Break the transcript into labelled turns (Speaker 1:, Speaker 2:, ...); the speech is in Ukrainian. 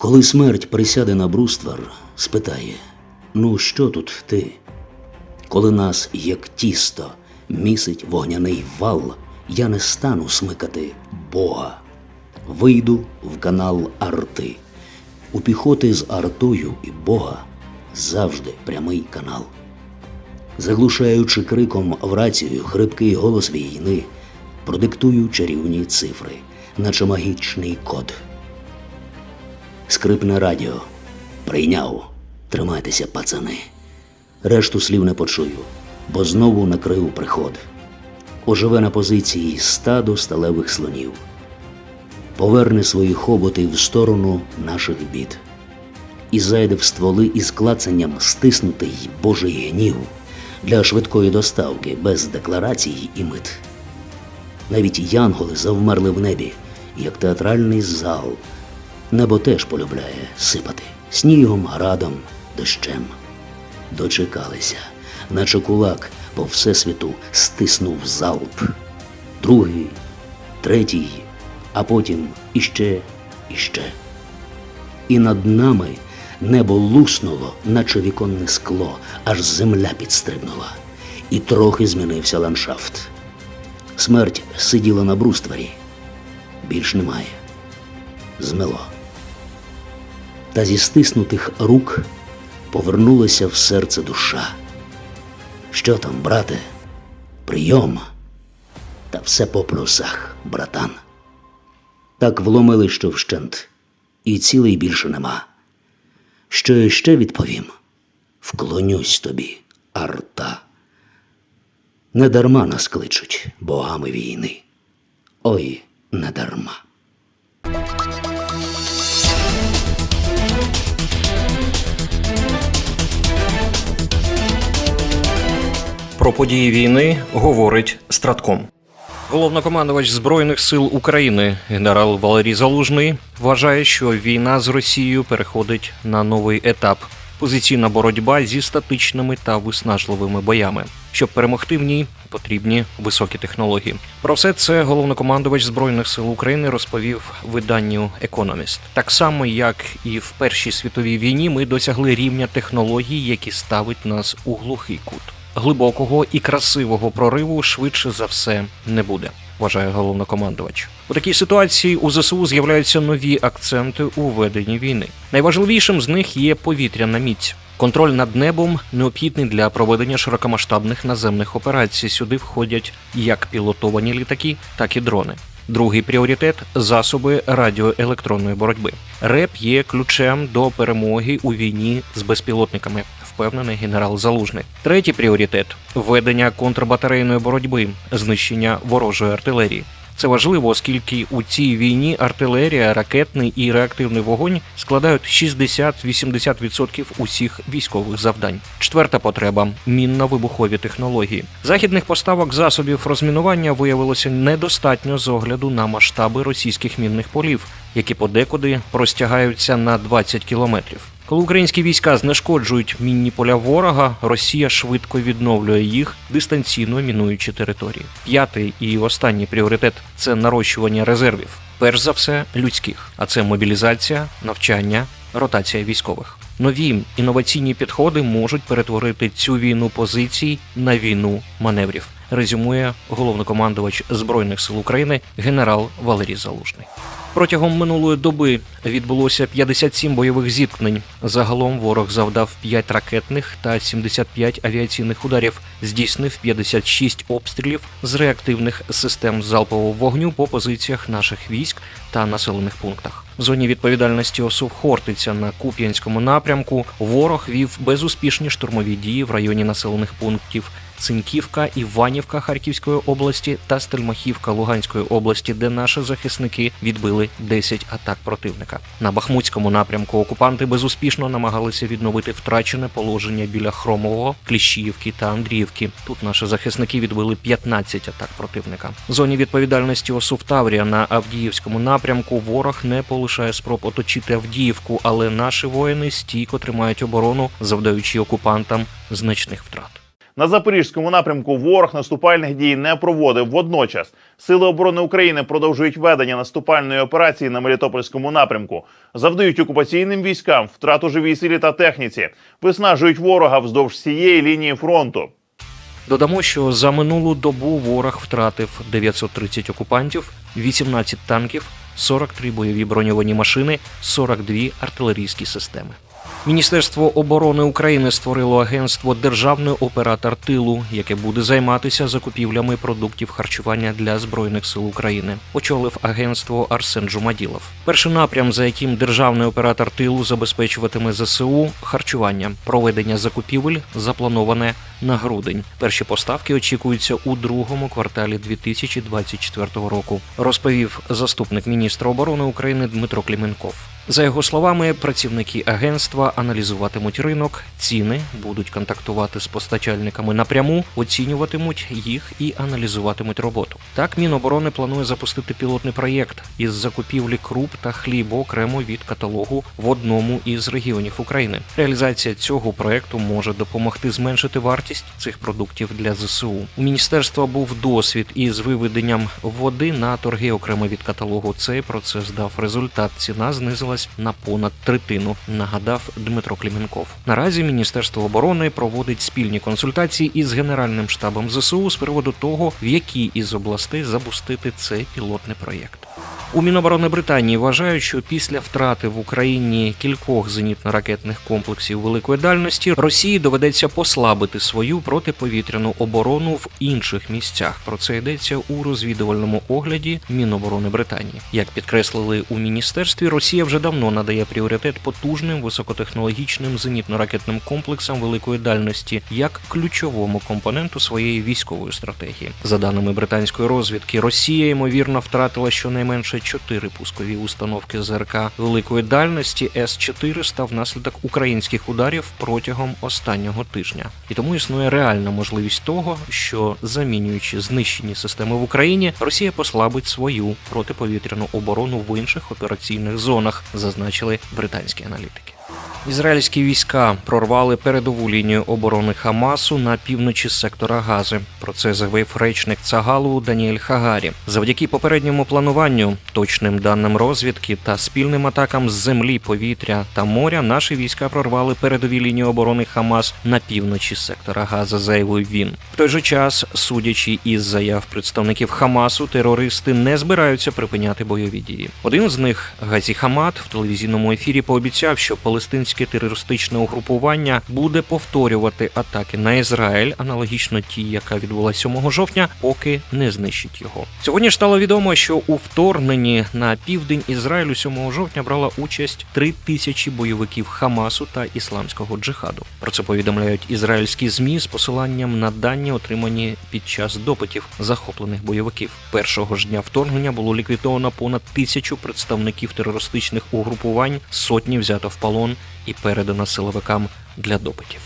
Speaker 1: Коли смерть присяде на бруствер, спитає: Ну, що тут ти? Коли нас, як тісто, місить вогняний вал, я не стану смикати Бога. Вийду в канал арти. У піхоти з артою і Бога завжди прямий канал. Заглушаючи криком в рацію хрипкий голос війни, продиктую чарівні цифри, наче магічний код. Скрипне радіо. Прийняв. Тримайтеся, пацани. Решту слів не почую, бо знову накрив приход. Оживе на позиції стадо сталевих слонів. Поверне свої хоботи в сторону наших бід. І зайде в стволи із клацанням стиснутий Божий гнів для швидкої доставки без декларацій і мит. Навіть янголи завмерли в небі, як театральний зал. Небо теж полюбляє сипати снігом, градом, дощем. Дочекалися, наче кулак по всесвіту стиснув залп. Другий, третій, а потім іще, іще. І над нами небо луснуло, наче віконне скло, аж земля підстрибнула, і трохи змінився ландшафт. Смерть сиділа на брустворі. Більш немає. Змело. Та зі стиснутих рук повернулася в серце душа. Що там, брате? Прийом. Та все по плюсах, братан. Так вломили, що вщент, і цілий більше нема. Що я ще відповім? Вклонюсь тобі, арта. Недарма нас кличуть богами війни. Ой, недарма.
Speaker 2: Про події війни говорить Стратком. Головнокомандувач Збройних сил України генерал Валерій Залужний вважає, що війна з Росією переходить на новий етап. Позиційна боротьба зі статичними та виснажливими боями. Щоб перемогти в ній, потрібні високі технології. Про все це головнокомандувач збройних сил України розповів виданню Економіст. Так само, як і в Першій світовій війні, ми досягли рівня технологій, які ставить нас у глухий кут. Глибокого і красивого прориву швидше за все не буде. Вважає головнокомандувач. У такій ситуації у ЗСУ з'являються нові акценти у веденні війни. Найважливішим з них є повітряна міць. Контроль над небом необхідний для проведення широкомасштабних наземних операцій. Сюди входять як пілотовані літаки, так і дрони. Другий пріоритет засоби радіоелектронної боротьби. РЕП є ключем до перемоги у війні з безпілотниками, впевнений генерал Залужний. Третій пріоритет ведення контрбатарейної боротьби, знищення ворожої артилерії. Це важливо, оскільки у цій війні артилерія, ракетний і реактивний вогонь складають 60-80% усіх військових завдань. Четверта потреба мінно-вибухові технології. Західних поставок засобів розмінування виявилося недостатньо з огляду на масштаби російських мінних полів, які подекуди простягаються на 20 кілометрів. Коли українські війська знешкоджують мінні поля ворога, Росія швидко відновлює їх, дистанційно мінуючи території. П'ятий і останній пріоритет це нарощування резервів. Перш за все, людських, а це мобілізація, навчання, ротація військових. Нові інноваційні підходи можуть перетворити цю війну позицій на війну маневрів. Резюмує головнокомандувач збройних сил України генерал Валерій Залужний. Протягом минулої доби відбулося 57 бойових зіткнень. Загалом ворог завдав 5 ракетних та 75 авіаційних ударів, здійснив 56 обстрілів з реактивних систем залпового вогню по позиціях наших військ та населених пунктах. В зоні відповідальності ОСУВ Хортиця на Куп'янському напрямку ворог вів безуспішні штурмові дії в районі населених пунктів Цинківка, Іванівка Харківської області та Стельмахівка Луганської області, де наші захисники відбили 10 атак противника. На Бахмутському напрямку окупанти безуспішно намагалися відновити втрачене положення біля Хромового, Кліщіївки та Андріївки. Тут наші захисники відбили 15 атак противника. В зоні відповідальності ОСУВ Таврія на Авдіївському напрямку ворог не полишає спроб оточити Авдіївку, але наші воїни стійко тримають оборону, завдаючи окупантам значних втрат.
Speaker 3: На запорізькому напрямку ворог наступальних дій не проводив. Водночас сили оборони України продовжують ведення наступальної операції на Мелітопольському напрямку, завдають окупаційним військам втрату живій силі та техніці, виснажують ворога вздовж всієї лінії фронту.
Speaker 2: Додамо, що за минулу добу ворог втратив 930 окупантів, 18 танків, 43 бойові броньовані машини, 42 артилерійські системи. Міністерство оборони України створило агентство Державний оператор тилу, яке буде займатися закупівлями продуктів харчування для збройних сил України. Очолив агентство Арсен Джумаділов. Перший напрям, за яким державний оператор тилу забезпечуватиме ЗСУ харчування. Проведення закупівель заплановане на грудень. Перші поставки очікуються у другому кварталі 2024 року, розповів заступник міністра оборони України Дмитро Кліменков. За його словами, працівники агентства аналізуватимуть ринок, ціни, будуть контактувати з постачальниками напряму, оцінюватимуть їх і аналізуватимуть роботу. Так, Міноборони планує запустити пілотний проєкт із закупівлі круп та хлібу окремо від каталогу в одному із регіонів України. Реалізація цього проекту може допомогти зменшити вартість цих продуктів для ЗСУ. У міністерства був досвід із виведенням води на торги окремо від каталогу. Цей процес дав результат. Ціна знизилась на понад третину. Нагадав Дмитро Кліменков. Наразі Міністерство оборони проводить спільні консультації із Генеральним штабом ЗСУ з приводу того, в якій із областей запустити цей пілотний проєкт. У Міноборони Британії вважають, що після втрати в Україні кількох зенітно-ракетних комплексів великої дальності Росії доведеться послабити свою протиповітряну оборону в інших місцях. Про це йдеться у розвідувальному огляді Міноборони Британії. Як підкреслили у міністерстві, Росія вже давно надає пріоритет потужним високотехнологічним зенітно-ракетним комплексам великої дальності як ключовому компоненту своєї військової стратегії. За даними британської розвідки, Росія ймовірно втратила щонайменше чотири пускові установки ЗРК великої дальності С-400 внаслідок українських ударів протягом останнього тижня. І тому існує реальна можливість того, що замінюючи знищені системи в Україні, Росія послабить свою протиповітряну оборону в інших операційних зонах, зазначили британські аналітики. Ізраїльські війська прорвали передову лінію оборони Хамасу на півночі сектора Гази. Про це заявив речник Цагалу Даніель Хагарі. Завдяки попередньому плануванню, точним даним розвідки та спільним атакам з землі, повітря та моря, наші війська прорвали передові лінії оборони Хамас на півночі сектора Газа. Заявив він. В той же час, судячи із заяв представників Хамасу, терористи не збираються припиняти бойові дії. Один з них, Газі Хамат, в телевізійному ефірі пообіцяв, що палестинські терористичне угрупування буде повторювати атаки на Ізраїль, аналогічно тій, яка відбулася 7 жовтня, поки не знищить його. Сьогодні ж стало відомо, що у вторгненні на південь Ізраїлю 7 жовтня брала участь три тисячі бойовиків Хамасу та ісламського джихаду. Про це повідомляють ізраїльські змі з посиланням на дані, отримані під час допитів захоплених бойовиків. Першого ж дня вторгнення було ліквідовано понад тисячу представників терористичних угрупувань, сотні взято в полон і передано силовикам для допитів.